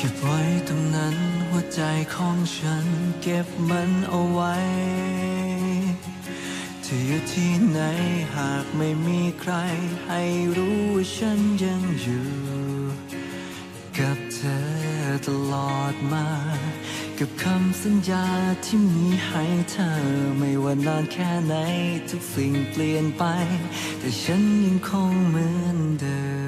เก็บไว้ตรงนั้นหัวใจของฉัน เก็บมันเอาไว้เธออยู่ที่ไหนหากไม่มีใคร ให้รู้ว่าฉันยังอยู่ กับเธอตลอดมา กับคำสัญญาที่มีให้เธอ ไม่ว่านานแค่ไหนทุกสิ่งเปลี่ยนไป แต่ฉันยังคงเหมือนเดิม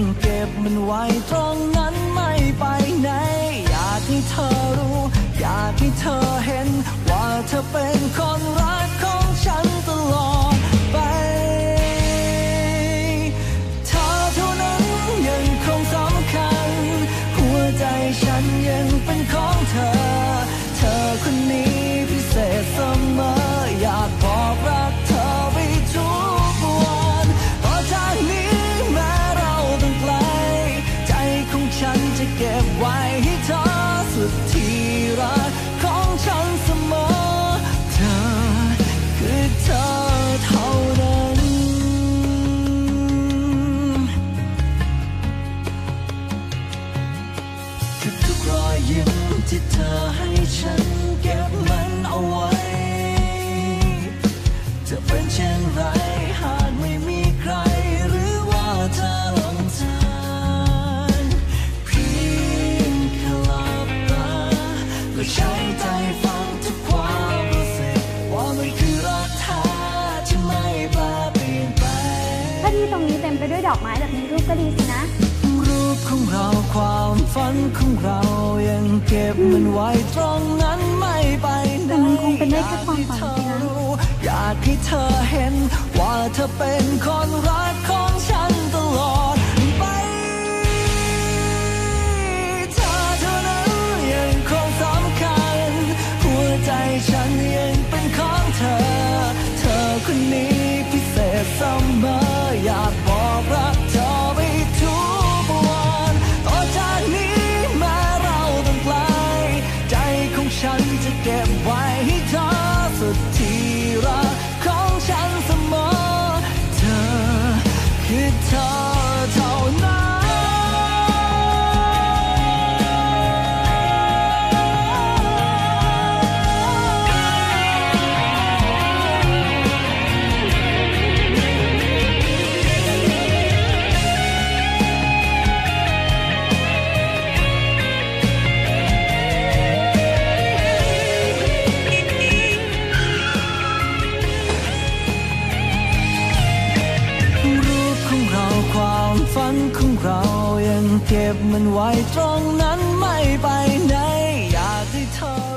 ยังเก็บมันไว้ตรงนั้นไม่ไปไหน อยากให้เธอรู้ อยากให้เธอเห็น ว่าเธอเป็นคนรัก ฉันจะเก็บไว้ให้เธอสุดที่รักของฉันเสมอ เธอคือเธอเท่านั้นทุกรอยยิ้มที่เธอให้ฉันเก็บมันเอาไว้ ที่ตรงนี้เต็มไปด้วยดอกไม้แบบนี้รูปก็ดีสินะ รูปของเราความฝันของเรายังเก็บมันไว้ตรงนั้นไม่ไปไหนแต่มันคงเป็นได้แค่ความฝันสินะอยากให้เธอเห็นว่าเธอเป็นคนรักของฉันตลอด ฝันของเรายังเก็บมันไว้ตรงนั้นไม่ไปไหนอยากให้เธอ